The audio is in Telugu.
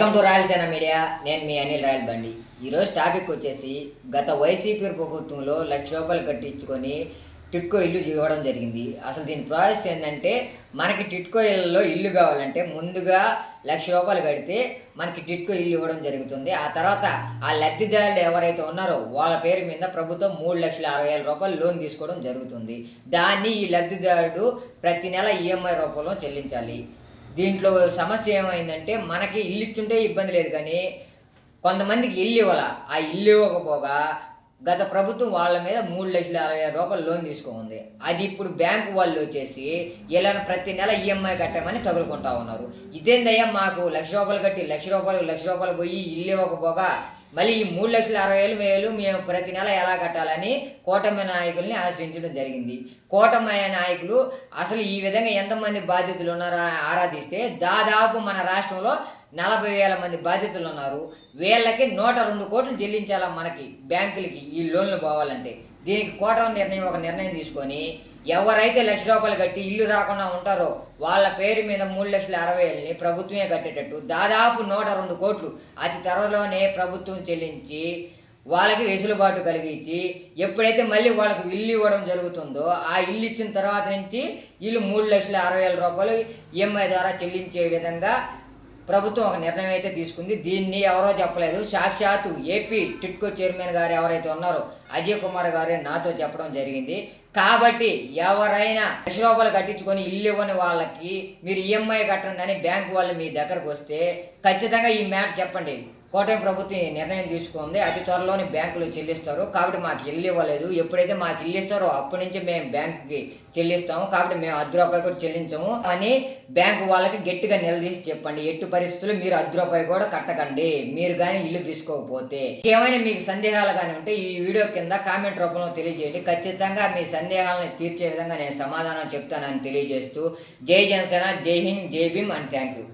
Welcome to Rayalaseema media. నేను మీ అనిల్ రాయల్ బండి. ఈరోజు టాపిక్ వచ్చేసి గత వైసీపీ ప్రభుత్వంలో లక్ష రూపాయలు కట్టించుకొని టిట్కో ఇల్లు ఇవ్వడం జరిగింది. అసలు దీని ప్రాసెస్ ఏంటంటే మనకి టిట్కో ఇళ్ళలో ఇల్లు కావాలంటే ముందుగా లక్ష రూపాయలు కడితే మనకి టిట్కో ఇల్లు ఇవ్వడం జరుగుతుంది. ఆ తర్వాత ఆ లబ్ధిదారులు ఎవరైతే ఉన్నారో వాళ్ళ పేరు మీద ప్రభుత్వం మూడు లక్షల అరవై వేల రూపాయలు లోన్ తీసుకోవడం జరుగుతుంది. దాన్ని ఈ లబ్ధిదారుడు ప్రతి నెల ఈఎంఐ రూపంలో చెల్లించాలి. దీంట్లో సమస్య ఏమైందంటే మనకి ఇల్లు ఇచ్చుంటే ఇబ్బంది లేదు కానీ కొంతమందికి ఇల్లు ఇవ్వాల. ఆ ఇల్లు ఇవ్వకపోగా గత ప్రభుత్వం వాళ్ళ మీద మూడు లక్షల అరవై వేల రూపాయలు లోన్ తీసుకుంది. అది ఇప్పుడు బ్యాంకు వాళ్ళు వచ్చేసి ఇలా ప్రతి నెల ఈఎంఐ కట్టామని తగులుకుంటా ఉన్నారు. ఇదేందయ్యా మాకు లక్ష రూపాయలు కట్టి లక్ష రూపాయలు లక్ష రూపాయలు పోయి ఇల్లు ఇవ్వకపోగా మళ్ళీ ఈ మూడు లక్షల అరవై వేలు వేలు మేము ప్రతి నెల ఎలా కట్టాలని కూటమి నాయకుల్ని ఆశ్రయించడం జరిగింది. కూటమి నాయకులు అసలు ఈ విధంగా ఎంతమంది బాధితులు ఉన్నారో ఆరాధిస్తే దాదాపు మన రాష్ట్రంలో నలభై వేల మంది బాధితులు ఉన్నారు. వీళ్ళకి నూట రెండు కోట్లు చెల్లించాలా మనకి బ్యాంకులకి ఈ లోన్లు పోవాలంటే? దీనికి కోటం నిర్ణయం ఒక నిర్ణయం తీసుకొని ఎవరైతే లక్ష రూపాయలు కట్టి ఇల్లు రాకుండా ఉంటారో వాళ్ళ పేరు మీద మూడు లక్షల అరవై వేలని ప్రభుత్వమే కట్టేటట్టు దాదాపు నూట రెండు కోట్లు అతి త్వరలోనే ప్రభుత్వం చెల్లించి వాళ్ళకి వెసులుబాటు కలిగించి ఎప్పుడైతే మళ్ళీ వాళ్ళకి ఇల్లు ఇవ్వడం జరుగుతుందో ఆ ఇల్లు ఇచ్చిన తర్వాత నుంచి ఇల్లు మూడు లక్షల అరవై వేల రూపాయలు ఈఎంఐ ద్వారా చెల్లించే విధంగా ప్రభుత్వం ఒక నిర్ణయం అయితే తీసుకుంది. దీన్ని ఎవరో చెప్పలేదు. సాక్షాత్తు ఏపీ టిట్కో చైర్మన్ గారు ఎవరైతే ఉన్నారో అజయ్ కుమార్ గారే నాతో చెప్పడం జరిగింది. కాబట్టి ఎవరైనా లక్ష రూపాయలు కట్టించుకొని ఇల్లు ఇవ్వని వాళ్ళకి మీరు ఈఎంఐ కట్టండి అని బ్యాంకు వాళ్ళు మీ దగ్గరకు వస్తే ఖచ్చితంగా ఈ మ్యాట్ చెప్పండి. కోటమి ప్రభుత్వం ఈ నిర్ణయం తీసుకుంది. అతి త్వరలోనే బ్యాంకులు చెల్లిస్తారు. కాబట్టి మాకు ఇల్లు ఇవ్వలేదు. ఎప్పుడైతే మాకు ఇల్లు ఇస్తారో అప్పటి నుంచి మేము బ్యాంకుకి చెల్లిస్తాము. కాబట్టి మేము అర్ధ రూపాయి కూడా చెల్లించము. అని బ్యాంకు వాళ్ళకి గట్టిగా నిలదీసి చెప్పండి. ఎట్టి పరిస్థితులు మీరు అర్ధ రూపాయి కూడా కట్టకండి. మీరు కానీ ఇల్లు తీసుకోకపోతే. ఏమైనా మీకు సందేహాలు కానీ ఉంటే ఈ వీడియో కింద కామెంట్ రూపంలో తెలియజేయండి. ఖచ్చితంగా మీ సందేహాలను తీర్చే విధంగా నేను సమాధానం చెప్తానని తెలియజేస్తూ జై జనసేన జై హింద్ జై భీమ్ అండ్ థ్యాంక్ యూ.